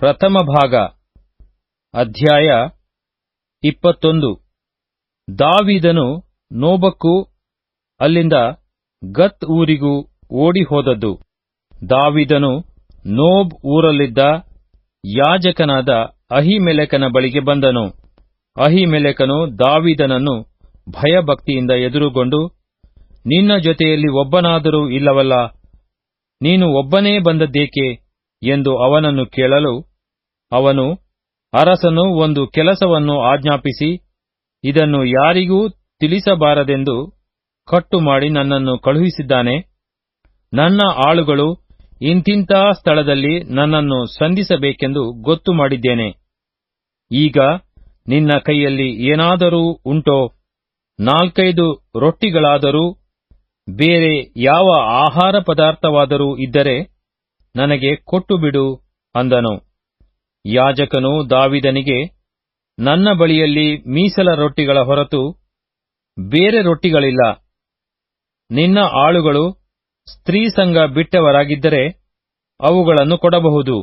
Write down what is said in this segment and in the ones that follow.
ಪ್ರಥಮ ಭಾಗ, ಅಧ್ಯಾಯ ಇಪ್ಪತ್ತೊಂದು. ದಾವಿದನು ನೋಬಕ್ಕೂ ಅಲ್ಲಿಂದ ಗತ್ ಊರಿಗೂ ಓಡಿ ಹೋದದ್ದು ದಾವಿದನು ನೋಬ್ ಊರಲ್ಲಿದ್ದ ಯಾಜಕನಾದ ಅಹಿಮೆಲೆಕನ ಬಳಿಗೆ ಬಂದನು. ಅಹಿಮೆಲೆಕನು ದಾವಿದನನ್ನು ಭಯಭಕ್ತಿಯಿಂದ ಎದುರುಗೊಂಡು, ನಿನ್ನ ಜೊತೆಯಲ್ಲಿ ಒಬ್ಬನಾದರೂ ಇಲ್ಲವಲ್ಲ, ನೀನು ಒಬ್ಬನೇ ಬಂದದ್ದೇಕೆ ಎಂದು ಅವನನ್ನು ಕೇಳಲು ಅವನು ಅರಸನು ಒಂದು ಕೆಲಸವನ್ನು ಆಜ್ಞಾಪಿಸಿ, ಇದನ್ನು ಯಾರಿಗೂ ತಿಳಿಸಬಾರದೆಂದು ಕಟ್ಟು ಮಾಡಿ ನನ್ನನ್ನು ಕಳುಹಿಸಿದ್ದಾನೆ. ನನ್ನ ಆಳುಗಳು ಇಂತಿಂಥ ಸ್ಥಳದಲ್ಲಿ ನನ್ನನ್ನು ಸಂಧಿಸಬೇಕೆಂದು ಗೊತ್ತು ಮಾಡಿದ್ದೇನೆ. ಈಗ ನಿನ್ನ ಕೈಯಲ್ಲಿ ಏನಾದರೂ ಉಂಟೋ, ನಾಲ್ಕೈದು ರೊಟ್ಟಿಗಳಾದರೂ, ಬೇರೆ ಯಾವ ಆಹಾರ ಪದಾರ್ಥವಾದರೂ ಇದ್ದರೆ ನನಗೆ ಕೊಟ್ಟು ಬಿಡು ಅಂದನು. ಯಾಜಕನು ದಾವಿದನಿಗೆ, ನನ್ನ ಬಳಿಯಲ್ಲಿ ಮೀಸಲ ರೊಟ್ಟಿಗಳ ಹೊರತು ಬೇರೆ ರೊಟ್ಟಿಗಳಿಲ್ಲ. ನಿನ್ನ ಆಳುಗಳು ಸ್ತ್ರೀ ಸಂಘ ಬಿಟ್ಟವರಾಗಿದ್ದರೆ ಅವುಗಳನ್ನು ಕೊಡಬಹುದು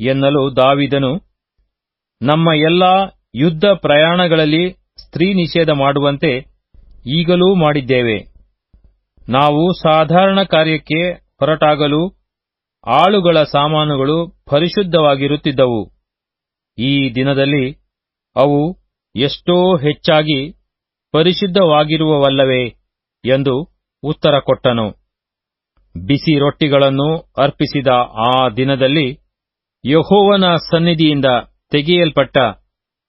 ಎನ್ನಲು ದಾವಿದನು, ನಮ್ಮ ಎಲ್ಲಾ ಯುದ್ಧ ಪ್ರಯಾಣಗಳಲ್ಲಿ ಸ್ತ್ರೀ ನಿಷೇಧ ಮಾಡುವಂತೆ ಈಗಲೂ ಮಾಡಿದ್ದೇವೆ. ನಾವು ಸಾಧಾರಣ ಕಾರ್ಯಕ್ಕೆ ಹೊರಟಾಗಲೂ ಆಳುಗಳ ಸಾಮಾನುಗಳು ಪರಿಶುದ್ಧವಾಗಿರುತ್ತಿದ್ದವು. ಈ ದಿನದಲ್ಲಿ ಅವು ಎಷ್ಟೋ ಹೆಚ್ಚಾಗಿ ಪರಿಶುದ್ಧವಾಗಿರುವವಲ್ಲವೇ ಎಂದು ಉತ್ತರ ಕೊಟ್ಟನು. ಬಿಸಿ ರೊಟ್ಟಿಗಳನ್ನು ಅರ್ಪಿಸಿದ ಆ ದಿನದಲ್ಲಿ ಯಹೋವನ ಸನ್ನಿಧಿಯಿಂದ ತೆಗೆಯಲ್ಪಟ್ಟ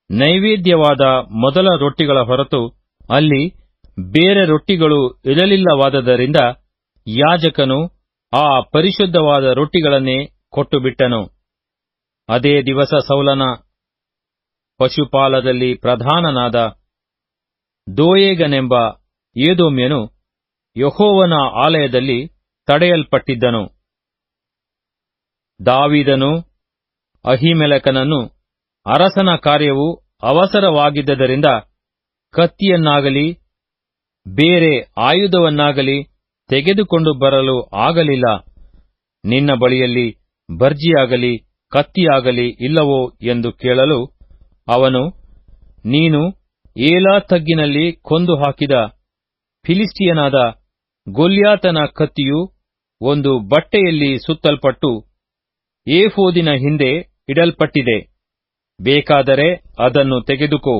ನೈವೇದ್ಯವಾದ ಮೊದಲ ರೊಟ್ಟಿಗಳ ಹೊರತು ಅಲ್ಲಿ ಬೇರೆ ರೊಟ್ಟಿಗಳು ಇರಲಿಲ್ಲವಾದದರಿಂದ ಯಾಜಕನು ಆ ಪರಿಶುದ್ಧವಾದ ರೊಟ್ಟಿಗಳನ್ನೇ ಕೊಟ್ಟುಬಿಟ್ಟನು. ಅದೇ ದಿವಸ ಸೌಲನ ಪಶುಪಾಲದಲ್ಲಿ ಪ್ರಧಾನನಾದ ದೋಯೇಗನೆಂಬ ಏದೋಮ್ಯನು ಯಹೋವನ ಆಲಯದಲ್ಲಿ ತಡೆಯಲ್ಪಟ್ಟಿದ್ದನು. ದಾವಿದನು ಅಹಿಮೆಲಕನನ್ನು ಅರಸನ ಕಾರ್ಯವು ಅವಸರವಾಗಿದ್ದರಿಂದ ಕತ್ತಿಯನ್ನಾಗಲಿ, ಬೇರೆ ಆಯುಧವನ್ನಾಗಲಿ ತೆಗೆದುಕೊಂಡು ಬರಲು ಆಗಲಿಲ್ಲ. ನಿನ್ನ ಬಳಿಯಲ್ಲಿ ಬರ್ಜಿಯಾಗಲಿ, ಕತ್ತಿಯಾಗಲಿ ಇಲ್ಲವೋ ಎಂದು ಕೇಳಲು ಅವನು, ನೀನು ಏಲಾ ತಗ್ಗಿನಲ್ಲಿ ಕೊಂದು ಹಾಕಿದ ಫಿಲಿಸ್ಟಿಯನಾದ ಗೊಲ್ಯಾತನ ಕತ್ತಿಯು ಒಂದು ಬಟ್ಟೆಯಲ್ಲಿ ಸುತ್ತಲ್ಪಟ್ಟು ಏಫೋದಿನ ಹಿಂದೆ ಇಡಲ್ಪಟ್ಟಿದೆ. ಬೇಕಾದರೆ ಅದನ್ನು ತೆಗೆದುಕೋ.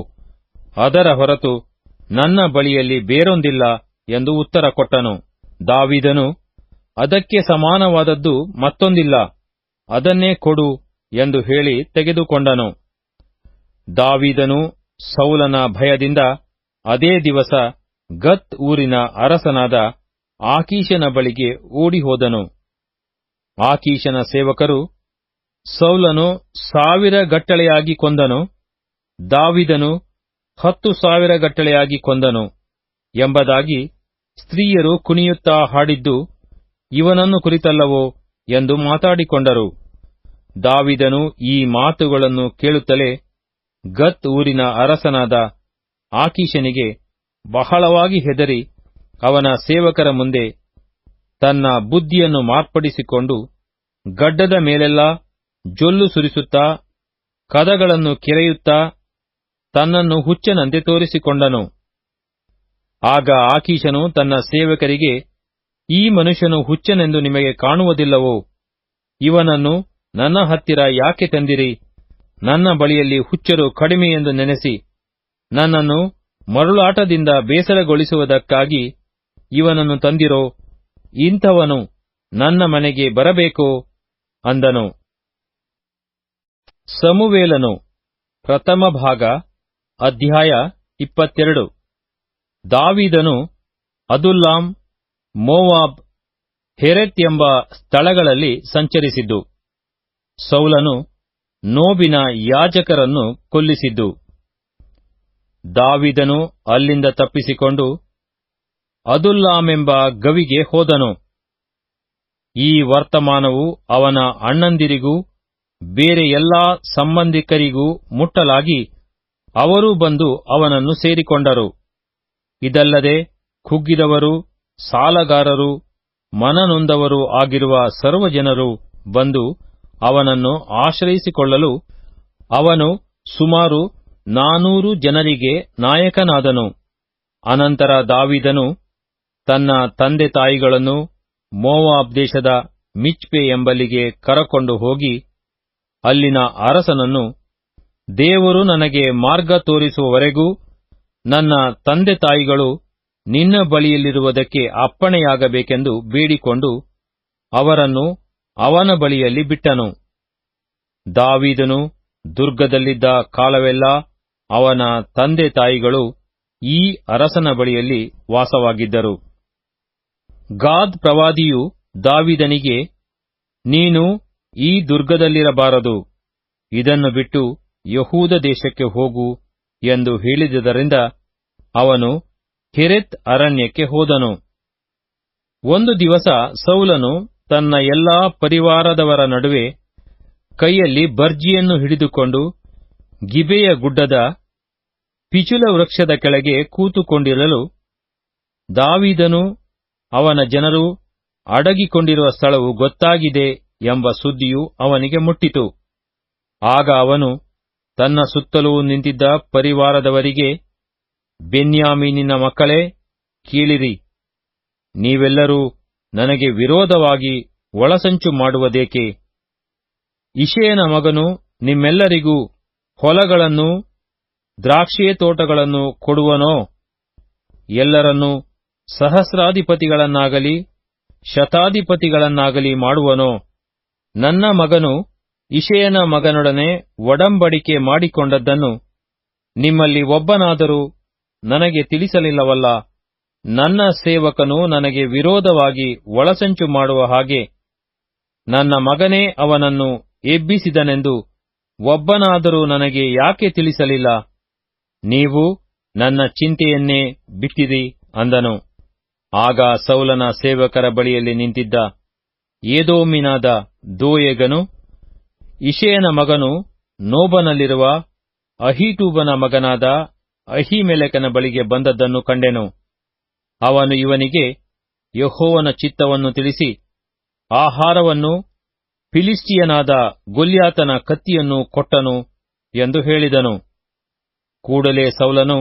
ಅದರ ಹೊರತು ನನ್ನ ಬಳಿಯಲ್ಲಿ ಬೇರೊಂದಿಲ್ಲ ಎಂದು ಉತ್ತರ ಕೊಟ್ಟನು. ದಾವಿದನು, ಅದಕ್ಕೆ ಸಮಾನವಾದದ್ದು ಮತ್ತೊಂದಿಲ್ಲ, ಅದನ್ನೇ ಕೊಡು ಎಂದು ಹೇಳಿ ತೆಗೆದುಕೊಂಡನು. ದಾವಿದನು ಸೌಲನ ಭಯದಿಂದ ಅದೇ ದಿವಸ ಗತ್ ಊರಿನ ಅರಸನಾದ ಆಕೀಶನ ಬಳಿಗೆ ಓಡಿಹೋದನು. ಆಕೀಶನ ಸೇವಕರು ಸೌಲನು ಸಾವಿರ ಗಟ್ಟಳೆಯಾಗಿ ಕೊಂದನು, ದಾವಿದನು ಹತ್ತು ಸಾವಿರ ಗಟ್ಟಳೆಯಾಗಿ ಕೊಂದನು ಎಂಬುದಾಗಿ ಸ್ತ್ರೀಯರು ಕುಣಿಯುತ್ತಾ ಹಾಡಿದ್ದು, ಇವನನ್ನು ಕುರಿತಲ್ಲವೋ? ಎಂದು ಮಾತಾಡಿಕೊಂಡರು. ದಾವಿದನು ಈ ಮಾತುಗಳನ್ನು ಕೇಳುತ್ತಲೇ ಗತ್ ಊರಿನ ಅರಸನಾದ ಆಕೀಶನಿಗೆ ಬಹಳವಾಗಿ ಹೆದರಿ ಅವನ ಸೇವಕರ ಮುಂದೆ ತನ್ನ ಬುದ್ಧಿಯನ್ನು ಮಾರ್ಪಡಿಸಿಕೊಂಡು ಗಡ್ಡದ ಮೇಲೆಲ್ಲ ಜೊಲ್ಲು ಸುರಿಸುತ್ತಾ, ಕದಗಳನ್ನು ಕೆರೆಯುತ್ತಾ ತನ್ನನ್ನು ಹುಚ್ಚನಂತೆ ತೋರಿಸಿಕೊಂಡನು. ಆಗ ಆಕೀಶನು ತನ್ನ ಸೇವಕರಿಗೆ, ಈ ಮನುಷ್ಯನು ಹುಚ್ಚನೆಂದು ನಿಮಗೆ ಕಾಣುವುದಿಲ್ಲವೋ? ಇವನನ್ನು ನನ್ನ ಹತ್ತಿರ ಯಾಕೆ ತಂದಿರಿ? ನನ್ನ ಬಳಿಯಲ್ಲಿ ಹುಚ್ಚರು ಕಡಿಮೆ ಎಂದು ನೆನೆಸಿ, ನನ್ನನ್ನು ಮರುಳಾಟದಿಂದ ಬೇಸರಗೊಳಿಸುವುದಕ್ಕಾಗಿ ಇವನನ್ನು ತಂದಿರೋ, ಇಂಥವನು ನನ್ನ ಮನೆಗೆ ಬರಬೇಕೋ? ಅಂದನು. ಸಮುವೇಲನು ಪ್ರಥಮ ಭಾಗ, ಅಧ್ಯಾಯ ಇಪ್ಪತ್ತೆರಡು. ದಾವಿದನು ಅದುಲ್ಲಾಂ ಮೋವಾಬ್ ಹೆರೆತ್ ಎಂಬ ಸ್ಥಳಗಳಲ್ಲಿ ಸಂಚರಿಸಿದ್ದು. ಸೌಲನು ನೋಬಿನ ಯಾಜಕರನ್ನು ಕೊಲ್ಲಿಸಿದ್ದು. ದಾವಿದನು ಅಲ್ಲಿಂದ ತಪ್ಪಿಸಿಕೊಂಡು ಅದುಲ್ಲಾಮೆಂಬ ಗವಿಗೆ ಹೋದನು. ಈ ವರ್ತಮಾನವು ಅವನ ಅಣ್ಣಂದಿರಿಗೂ, ಬೇರೆ ಎಲ್ಲಾ ಸಂಬಂಧಿಕರಿಗೂ ಮುಟ್ಟಲಾಗಿ ಅವರೂ ಬಂದು ಅವನನ್ನು ಸೇರಿಕೊಂಡರು. ಇದಲ್ಲದೆ ಕುಗ್ಗಿದವರು, ಸಾಲಗಾರರು, ಮನನೊಂದವರು ಆಗಿರುವ ಸರ್ವಜನರು ಬಂದು ಅವನನ್ನು ಆಶ್ರಯಿಸಿಕೊಳ್ಳಲು ಅವನು ಸುಮಾರು ನಾನೂರು ಜನರಿಗೆ ನಾಯಕನಾದನು. ಅನಂತರ ದಾವಿದನು ತನ್ನ ತಂದೆ ತಾಯಿಗಳನ್ನು ಮೋವಾಬ್ ದೇಶದ ಮಿಚ್ಪೆ ಎಂಬಲ್ಲಿಗೆ ಕರಕೊಂಡು ಹೋಗಿ ಅಲ್ಲಿನ ಅರಸನನ್ನು, ದೇವರು ನನಗೆ ಮಾರ್ಗ ತೋರಿಸುವವರೆಗೂ ನನ್ನ ತಂದೆ ತಾಯಿಗಳು ನಿನ್ನ ಬಳಿಯಲ್ಲಿರುವುದಕ್ಕೆ ಅಪ್ಪಣೆಯಾಗಬೇಕೆಂದು ಬೇಡಿಕೊಂಡು ಅವರನ್ನು ಅವನ ಬಳಿಯಲ್ಲಿ ಬಿಟ್ಟನು. ದಾವಿದನು ದುರ್ಗದಲ್ಲಿದ್ದ ಕಾಲವೆಲ್ಲ ಅವನ ತಂದೆ ತಾಯಿಗಳು ಈ ಅರಸನ ಬಳಿಯಲ್ಲಿ ವಾಸವಾಗಿದ್ದರು. ಗಾದ್ ಪ್ರವಾದಿಯು ದಾವಿದನಿಗೆ, ನೀನು ಈ ದುರ್ಗದಲ್ಲಿರಬಾರದು. ಇದನ್ನು ಬಿಟ್ಟು ಯಹೂದ ದೇಶಕ್ಕೆ ಹೋಗು. ಎಂದು ಹೇಳಿದುದರಿಂದ ಅವನು ಹಿರೆತ್ ಅರಣ್ಯಕ್ಕೆ ಹೋದನು. ಒಂದು ದಿವಸ ಸೌಲನು ತನ್ನ ಎಲ್ಲಾ ಪರಿವಾರದವರ ನಡುವೆ ಕೈಯಲ್ಲಿ ಬರ್ಜಿಯನ್ನು ಹಿಡಿದುಕೊಂಡು ಗಿಬೆಯ ಗುಡ್ಡದ ಪಿಚುಲ ವೃಕ್ಷದ ಕೆಳಗೆ ಕೂತುಕೊಂಡಿರಲು ದಾವಿದನು ಅವನ ಜನರು ಅಡಗಿಕೊಂಡಿರುವ ಸ್ಥಳವು ಗೊತ್ತಾಗಿದೆ ಎಂಬ ಸುದ್ದಿಯು ಅವನಿಗೆ ಮುಟ್ಟಿತು. ಆಗ ಅವನು ತನ್ನ ಸುತ್ತಲೂ ನಿಂತಿದ್ದ ಪರಿವಾರದವರಿಗೆ, ಬೆನ್ಯಾಮೀನಿನ ಮಕ್ಕಳೇ, ಕೀಳಿರಿ. ನೀವೆಲ್ಲರೂ ನನಗೆ ವಿರೋಧವಾಗಿ ಒಳಸಂಚು ಮಾಡುವುದೇಕೆ? ಇಷೇನ ಮಗನು ನಿಮ್ಮೆಲ್ಲರಿಗೂ ಹೊಲಗಳನ್ನು ದ್ರಾಕ್ಷಿಯ ತೋಟಗಳನ್ನು ಕೊಡುವನೋ? ಎಲ್ಲರನ್ನೂ ಸಹಸ್ರಾಧಿಪತಿಗಳನ್ನಾಗಲಿ, ಶತಾಧಿಪತಿಗಳನ್ನಾಗಲಿ ಮಾಡುವನೋ? ನನ್ನ ಮಗನು ಇಷಯನ ಮಗನೊಡನೆ ಒಡಂಬಡಿಕೆ ಮಾಡಿಕೊಂಡದ್ದನ್ನು ನಿಮ್ಮಲ್ಲಿ ಒಬ್ಬನಾದರೂ ನನಗೆ ತಿಳಿಸಲಿಲ್ಲವಲ್ಲ. ನನ್ನ ಸೇವಕನು ನನಗೆ ವಿರೋಧವಾಗಿ ಒಳಸಂಚು ಮಾಡುವ ಹಾಗೆ ನನ್ನ ಮಗನೇ ಅವನನ್ನು ಎಬ್ಬಿಸಿದನೆಂದು ಒಬ್ಬನಾದರೂ ನನಗೆ ಯಾಕೆ ತಿಳಿಸಲಿಲ್ಲ? ನೀವು ನನ್ನ ಚಿಂತೆಯನ್ನೇ ಬಿಟ್ಟಿರಿ ಅಂದನು. ಆಗ ಸೌಲನ ಸೇವಕರ ಬಳಿಯಲ್ಲಿ ನಿಂತಿದ್ದ ಏದೋಮಿನಾದ ದೋಯೆಗನು ಇಷಯನ ಮಗನು ನೋಬನಲ್ಲಿರುವ ಅಹಿಟೂಬನ ಮಗನಾದ ಅಹಿಮೆಲೆಕನ ಬಳಿಗೆ ಬಂದದ್ದನ್ನು ಕಂಡೆನು. ಅವನು ಇವನಿಗೆ ಯಹೋವನ ಚಿತ್ತವನ್ನು ತಿಳಿಸಿ, ಆಹಾರವನ್ನು ಫಿಲಿಸ್ಟಿಯನಾದ ಗೊಲ್ಯಾತನ ಕತ್ತಿಯನ್ನು ಕೊಟ್ಟನು ಎಂದು ಹೇಳಿದನು. ಕೂಡಲೇ ಸೌಲನು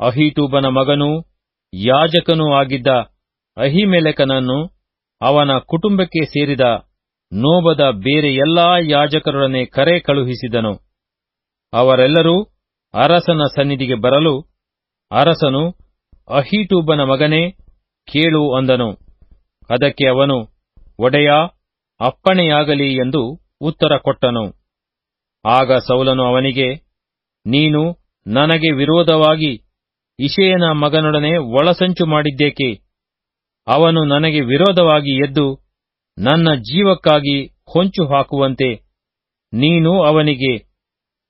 ಅಹಿಟೂಬನ ಮಗನೂ ಯಾಜಕನೂ ಆಗಿದ್ದ ಅಹಿಮೆಲೆಕನನ್ನು ಅವನ ಕುಟುಂಬಕ್ಕೆ ಸೇರಿದ ನೋಬದ ಬೇರೆ ಎಲ್ಲಾ ಯಾಜಕರೊಡನೆ ಕರೆ ಕಳುಹಿಸಿದನು. ಅವರೆಲ್ಲರೂ ಅರಸನ ಸನ್ನಿಧಿಗೆ ಬರಲು ಅರಸನು ಅಹೀಟೂಬನ ಮಗನೇ ಕೇಳು ಅಂದನು. ಅದಕ್ಕೆ ಅವನು, ಒಡೆಯ, ಅಪ್ಪಣೆಯಾಗಲಿ ಎಂದು ಉತ್ತರ ಕೊಟ್ಟನು. ಆಗ ಸೌಲನು ಅವನಿಗೆ, ನೀನು ನನಗೆ ವಿರೋಧವಾಗಿ ಇಶೆಯನ ಮಗನೊಡನೆ ಒಳಸಂಚು ಮಾಡಿದ್ದೇಕೆ? ಅವನು ನನಗೆ ವಿರೋಧವಾಗಿ ಎದ್ದು ನನ್ನ ಜೀವಕ್ಕಾಗಿ ಹೊಂಚು ಹಾಕುವಂತೆ ನೀನು ಅವನಿಗೆ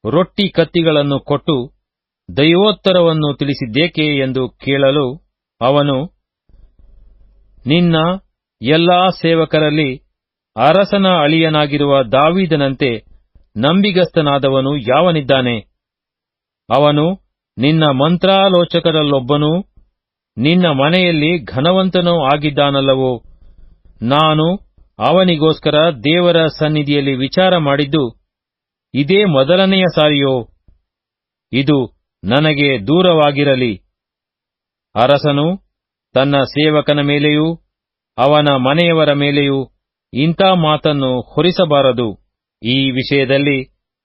ರೊಟ್ಟಿ ಕತ್ತಿಗಳನ್ನು ಕೊಟ್ಟು ದೈವೋತ್ತರವನ್ನು ತಿಳಿಸಿದ್ದೇಕೆ ಎಂದು ಕೇಳಲು ಅವನು, ನಿನ್ನ ಎಲ್ಲಾ ಸೇವಕರಲ್ಲಿ ಅರಸನ ಅಳಿಯನಾಗಿರುವ ದಾವಿದನಂತೆ ನಂಬಿಗಸ್ತನಾದವನು ಯಾವನಿದ್ದಾನೆ? ಅವನು ನಿನ್ನ ಮಂತ್ರಾಲೋಚಕರಲ್ಲೊಬ್ಬನೂ, ನಿನ್ನ ಮನೆಯಲ್ಲಿ ಘನವಂತನೂ ಆಗಿದ್ದಾನಲ್ಲವೋ? ನಾನು ಅವನಿಗೋಸ್ಕರ ದೇವರ ಸನ್ನಿಧಿಯಲ್ಲಿ ವಿಚಾರ ಮಾಡಿದ್ದು, ಇದೇ ಮೊದಲನೆಯ ಸಾರಿಯೋ? ಇದು ನನಗೆ ದೂರವಾಗಿರಲಿ. ಅರಸನು ತನ್ನ ಸೇವಕನ ಮೇಲೆಯೂ, ಅವನ ಮನೆಯವರ ಮೇಲೆಯೂ ಇಂಥ ಮಾತನ್ನು ಹೊರಿಸಬಾರದು. ಈ ವಿಷಯದಲ್ಲಿ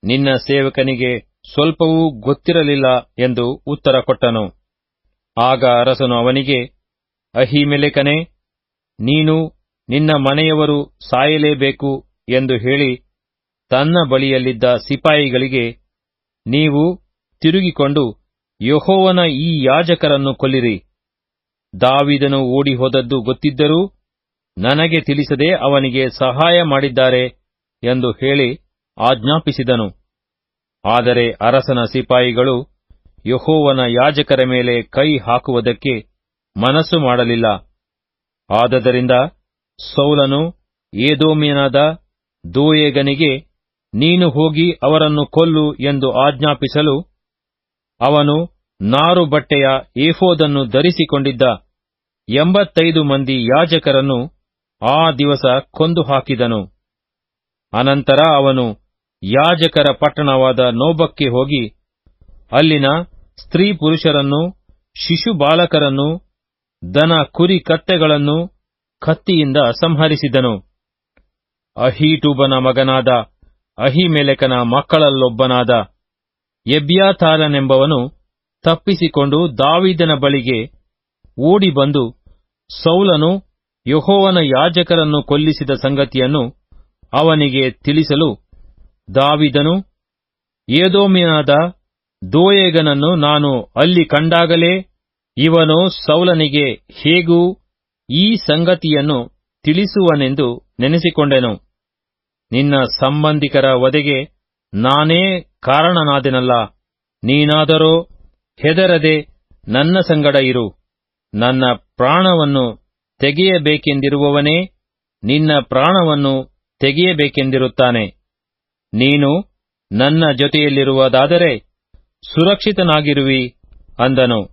ನಿನ್ನ ಸೇವಕನಿಗೆ ಸ್ವಲ್ಪವೂ ಗೊತ್ತಿರಲಿಲ್ಲ ಎಂದು ಉತ್ತರ ಕೊಟ್ಟನು. ಆಗ ಅರಸನು ಅವನಿಗೆ, ಅಹಿಮೆಲೆಕನೇ, ನೀನು ನಿನ್ನ ಮನೆಯವರು ಸಾಯಲೇಬೇಕು ಎಂದು ಹೇಳಿ ತನ್ನ ಬಳಿಯಲ್ಲಿದ್ದ ಸಿಪಾಯಿಗಳಿಗೆ ನೀವು ತಿರುಗಿಕೊಂಡು ಯಹೋವನ ಈ ಯಾಜಕರನ್ನು ಕೊಲ್ಲಿರಿ. ದಾವಿದನು ಓಡಿ ಹೋದದ್ದು ಗೊತ್ತಿದ್ದರೂ ನನಗೆ ತಿಳಿಸದೆ ಅವನಿಗೆ ಸಹಾಯ ಮಾಡಿದ್ದಾರೆ ಎಂದು ಹೇಳಿ ಆಜ್ಞಾಪಿಸಿದನು. ಆದರೆ ಅರಸನ ಸಿಪಾಯಿಗಳು ಯಹೋವನ ಯಾಜಕರ ಮೇಲೆ ಕೈ ಹಾಕುವುದಕ್ಕೆ ಮನಸ್ಸು ಮಾಡಲಿಲ್ಲ. ಆದದರಿಂದ ಸೌಲನು ಏದೋಮಿಯನಾದ ದೋಯೇಗನಿಗೆ, ನೀನು ಹೋಗಿ ಅವರನ್ನು ಕೊಲ್ಲು ಎಂದು ಆಜ್ಞಾಪಿಸಲು, ಅವನು ನಾರು ಬಟ್ಟೆಯ ಏಫೋದನ್ನು ಧರಿಸಿಕೊಂಡಿದ್ದ. ಎಂಬತ್ತೈದು ಮಂದಿ ಯಾಜಕರನ್ನು ಆ ದಿವಸ ಕೊಂದು ಹಾಕಿದನು ಅನಂತರ ಅವನು ಯಾಜಕರ ಪಟ್ಟಣವಾದ ನೋಬಕ್ಕೆ ಹೋಗಿ, ಅಲ್ಲಿನ ಸ್ತ್ರೀ ಪುರುಷರನ್ನು ಶಿಶು ಬಾಲಕರನ್ನು ದನ ಕುರಿ ಕತ್ತೆಗಳನ್ನು ಕತ್ತಿಯಿಂದ ಸಂಹರಿಸಿದನು. ಅಹೀಟೂಬನ ಮಗನಾದ ಅಹಿಮೆಲೆಕನ ಮಕ್ಕಳಲ್ಲೊಬ್ಬನಾದ ಎಬ್ಯಾತಾರನೆಂಬವನು ತಪ್ಪಿಸಿಕೊಂಡು ದಾವಿದನ ಬಳಿಗೆ ಓಡಿ ಬಂದು ಸೌಲನು ಯಹೋವನ ಯಾಜಕರನ್ನು ಕೊಲ್ಲಿಸಿದ ಸಂಗತಿಯನ್ನು ಅವನಿಗೆ ತಿಳಿಸಲು ದಾವಿದನು ಏದೋಮಿನಾದ ದೋಯೇಗನನ್ನು ನಾನು ಅಲ್ಲಿ ಕಂಡಾಗಲೇ ಇವನು ಸೌಲನಿಗೆ ಹೇಗೂ ಈ ಸಂಗತಿಯನ್ನು ತಿಳಿಸುವನೆಂದು ನೆನೆಸಿಕೊಂಡೆನು. ನಿನ್ನ ಸಂಬಂಧಿಕರ ವಧೆಗೆ ನಾನೇ ಕಾರಣನಾದೆನಲ್ಲ. ನೀನಾದರೋ ಹೆದರದೆ ನನ್ನ ಸಂಗಡ ಇರು. ನನ್ನ ಪ್ರಾಣವನ್ನು ತೆಗೆಯಬೇಕೆಂದಿರುವವನೇ ನಿನ್ನ ಪ್ರಾಣವನ್ನು ತೆಗೆಯಬೇಕೆಂದಿರುತ್ತಾನೆ. ನೀನು ನನ್ನ ಜೊತೆಯಲ್ಲಿರುವುದಾದರೆ ಸುರಕ್ಷಿತನಾಗಿರುವಿ ಅಂದನು.